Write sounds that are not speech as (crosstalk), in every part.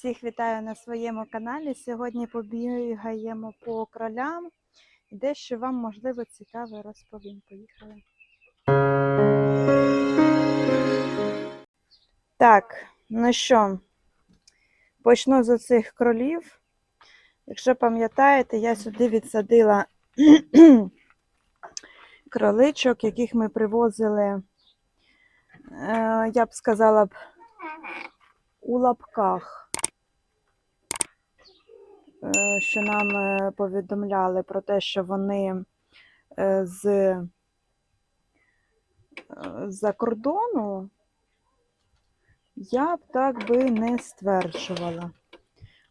Всіх вітаю на своєму каналі. Сьогодні побігаємо по кролям і дещо вам можливо цікаве розповім. Поїхали. Так, ну що, почну з оцих кролів. Якщо пам'ятаєте, я сюди відсадила (clears throat) кроличок, яких ми привозили, е, я б сказала б, у лапках, що нам е, повідомляли про те, що вони е, з е, за кордону, я б так би не стверджувала.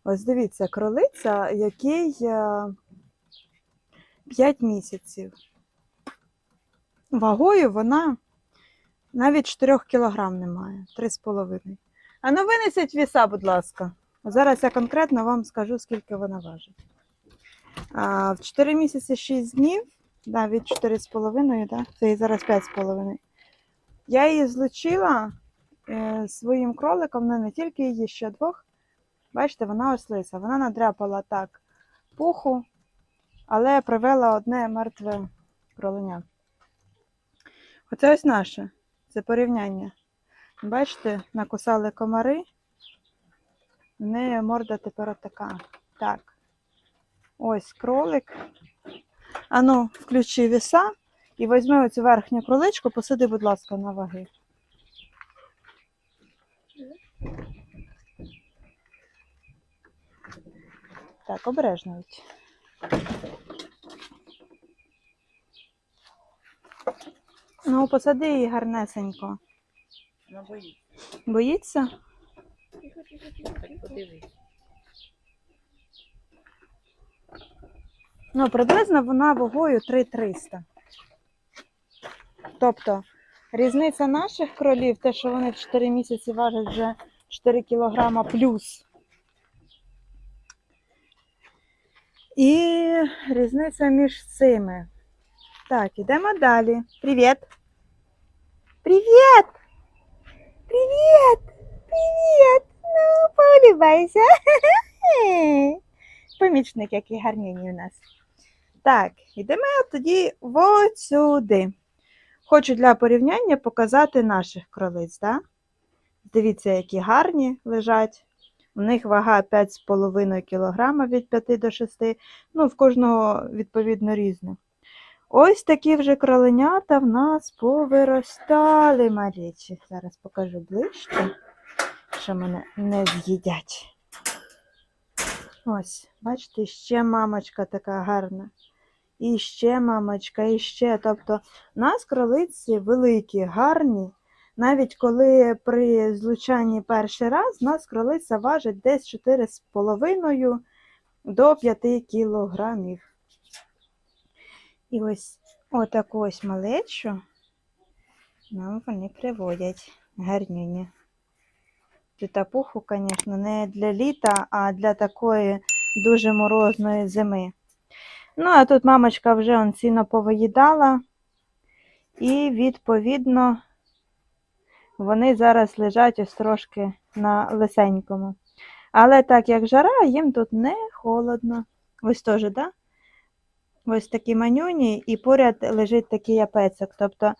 Ось дивіться, кролиця, який 5 місяців. Вагою вона навіть 4 кілограм немає, 3,5. А ну винесіть віса, будь ласка. Зараз я конкретно вам скажу, скільки вона важить. В 4 місяці 6 днів, навіть 4,5, да? це і зараз 5,5. Я її злучила е, своїм кроликом, ну не тільки її, ще двох. Бачите, вона ось лиса. Вона надряпала так пуху, але привела одне мертве кроленя. Оце ось наше. Це порівняння. Бачите, накусали комари. В неї морда тепер така. Так. Ось кролик. Ану, включи віса і візьми оцю верхню кроличку, посади, будь ласка, на ваги. Так, обережно. Ну, посади її гарнесенько. Ну, боїться. Боїться? Так подивись. Ну, приблизно вона вагою 3300. Тобто, різниця наших кролів, те, що вони в 4 місяці важать вже 4 кілограма плюс. І різниця між цими. Так, ідемо далі. Привіт! Привіт! Привіт! Привіт! Ну, полюбайся. (laughs) Помічник, який гарненький у нас. Так, йдемо тоді от сюди. Хочу для порівняння показати наших кролиць. Да? Дивіться, які гарні лежать. У них вага 5,5 кг від 5 до 6 Ну, в кожного, відповідно, різне. Ось такі вже кроленята в нас повиростали малечі. Зараз покажу ближче, що мене не з'їдять. Ось, бачите, ще мамочка така гарна. І ще мамочка, і ще. Тобто, у нас кролиці великі, гарні. Навіть коли при злучанні перший раз, у нас кролиця важить десь 4,5 до 5 кілограмів. І ось отаку ось малечу нам вони приводять гарнюні. Пітапуху, звісно, не для літа, а для такої дуже морозної зими. Ну, а тут мамочка вже он сіно повиїдала, і, відповідно, вони зараз лежать ось трошки на лисенькому. Але так як жара, їм тут не холодно. Ось теж, так? Да? Ось такі манюні, і поряд лежить такий япецик. Тобто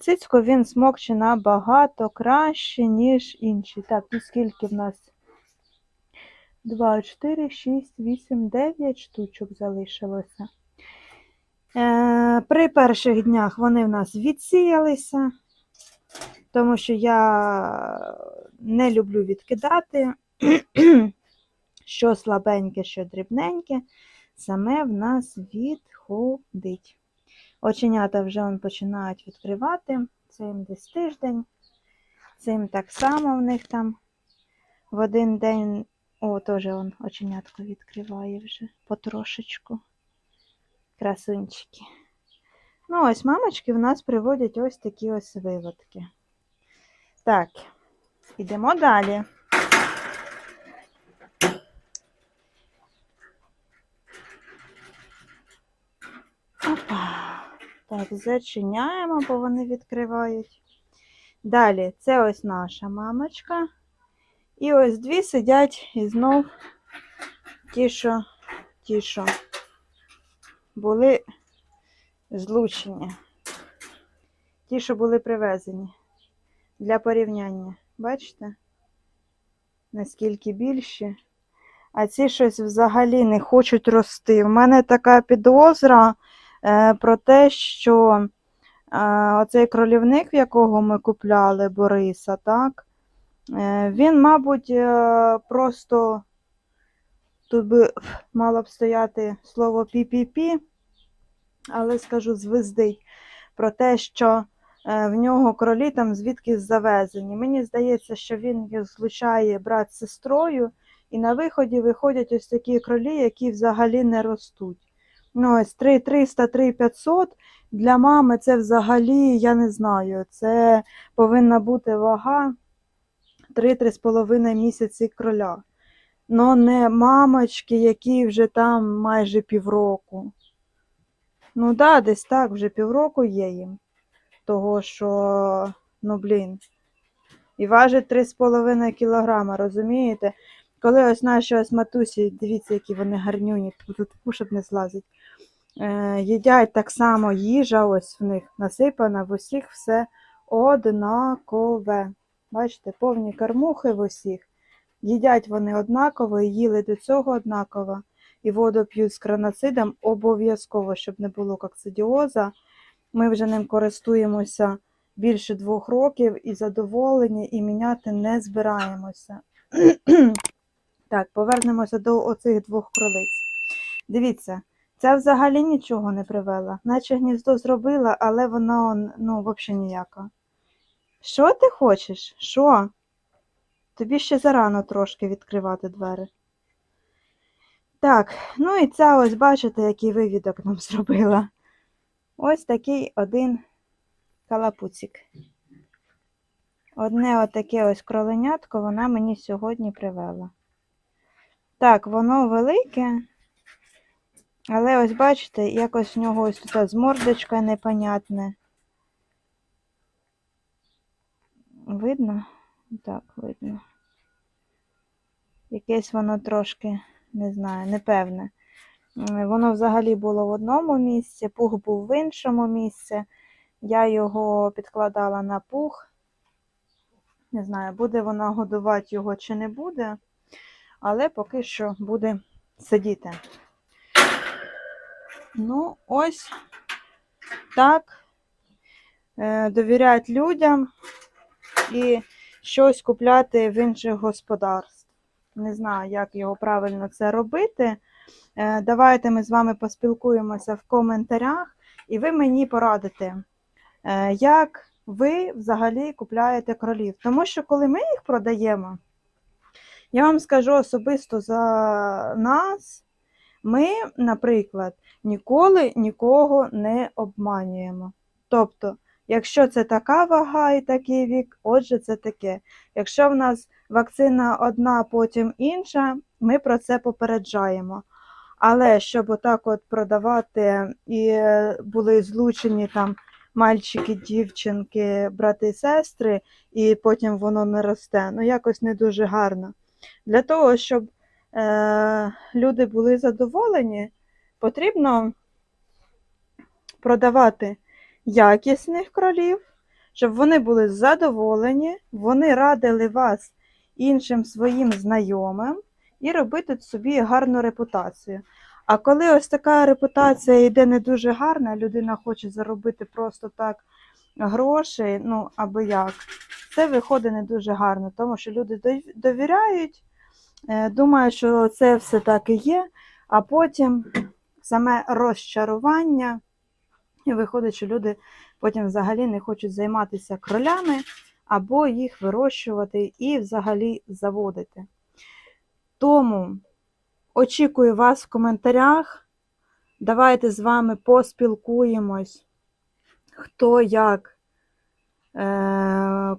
цицьку він смокче набагато краще, ніж інші. Так, і скільки в нас? 2, 4, 6, 8, 9 штучок залишилося. Е, при перших днях вони в нас відсіялися, тому що я не люблю відкидати, що слабеньке, що дрібненьке, саме в нас відходить. Оченята вже починають відкривати, це їм десь тиждень, цим так само в них там в один день о, теж он оченятко відкриває вже потрошечку. Красунчики. Ну, ось мамочки в нас приводять ось такі ось виводки. Так, йдемо далі. Так, зачиняємо, бо вони відкривають. Далі, це ось наша мамочка. І ось дві сидять і знов ті, що, ті, що були злучені. Ті, що були привезені для порівняння. Бачите? Наскільки більші. А ці щось взагалі не хочуть рости. У мене така підозра про те, що е, оцей кролівник, в якого ми купляли Бориса, так, е, він, мабуть, е, просто тут би мало б стояти слово пі-пі-пі, але скажу звездить про те, що е, в нього кролі там звідки завезені. Мені здається, що він їх злучає брат з сестрою, і на виході виходять ось такі кролі, які взагалі не ростуть. Ну, ось 3300, 3500 для мами це взагалі, я не знаю, це повинна бути вага 3-3,5 місяці кроля. Ну, не мамочки, які вже там майже півроку. Ну да, десь так, вже півроку є їм. Того, що, ну блін. І важить 3,5 кілограма, розумієте? Коли ось наші ось матусі, дивіться, які вони гарнюні, тут щоб не злазить. Е, їдять так само їжа, ось в них насипана, в усіх все однакове. Бачите, повні кормухи в усіх. Їдять вони однаково, і їли до цього однаково. І воду п'ють з краноцидом обов'язково, щоб не було коксидіоза. Ми вже ним користуємося більше двох років і задоволені, і міняти не збираємося. (clears throat) так, повернемося до оцих двох кролиць. Дивіться, ця взагалі нічого не привела. Наче гніздо зробила, але воно ну, взагалі ніяка. Що ти хочеш? Що? Тобі ще зарано трошки відкривати двері. Так, ну і ця ось, бачите, який вивідок нам (laughs) зробила. Ось такий один калапуцик. Одне отаке ось кроленятко вона мені сьогодні привела. Так, воно велике, але ось бачите, якось в нього ось тут змордочка непонятне. Видно? Так, видно. Якесь воно трошки, не знаю, непевне. Воно взагалі було в одному місці, пух був в іншому місці. Я його підкладала на пух. Не знаю, буде вона годувати його чи не буде, але поки що буде сидіти. Ну, ось так. Е, Довіряють людям і щось купляти в інших господарств. Не знаю, як його правильно це робити. Е, Давайте ми з вами поспілкуємося в коментарях, і ви мені порадите, е, як ви взагалі купляєте кролів. Тому що коли ми їх продаємо, я вам скажу особисто за нас, ми, наприклад, ніколи нікого не обманюємо. Тобто, якщо це така вага і такий вік, отже, це таке. Якщо в нас вакцина одна, потім інша, ми про це попереджаємо. Але щоб отак от продавати і е, були злучені там мальчики, дівчинки, брати і сестри, і потім воно не росте, ну якось не дуже гарно. Для того, щоб люди були задоволені, потрібно продавати якісних кролів, щоб вони були задоволені, вони радили вас іншим своїм знайомим і робити собі гарну репутацію. А коли ось така репутація йде не дуже гарна, людина хоче заробити просто так гроші, ну аби як, це виходить не дуже гарно, тому що люди довіряють, е, думають, що це все так і є, а потім саме розчарування, і виходить, що люди потім взагалі не хочуть займатися кролями або їх вирощувати і взагалі заводити. Тому очікую вас в коментарях. Давайте з вами поспілкуємось, хто як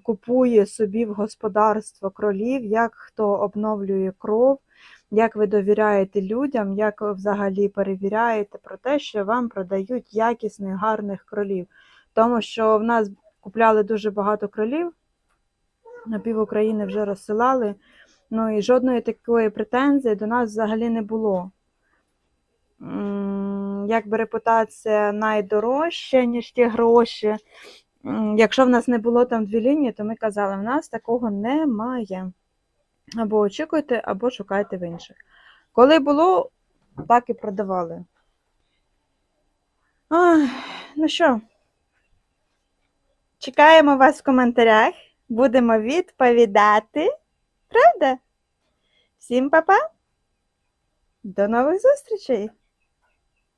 купує собі в господарство кролів, як хто обновлює кров, як ви довіряєте людям, як ви взагалі перевіряєте про те, що вам продають якісних, гарних кролів. Тому що в нас купляли дуже багато кролів, на пів України вже розсилали. Ну і жодної такої претензії до нас взагалі не було. Якби репутація найдорожча, ніж ті гроші. Якщо в нас не було там дві лінії, то ми казали, в нас такого немає. Або очікуйте, або шукайте в інших. Коли було, так і продавали. Ой, ну що, чекаємо вас в коментарях. Будемо відповідати. Правда? Всім па-па! До нових зустрічей!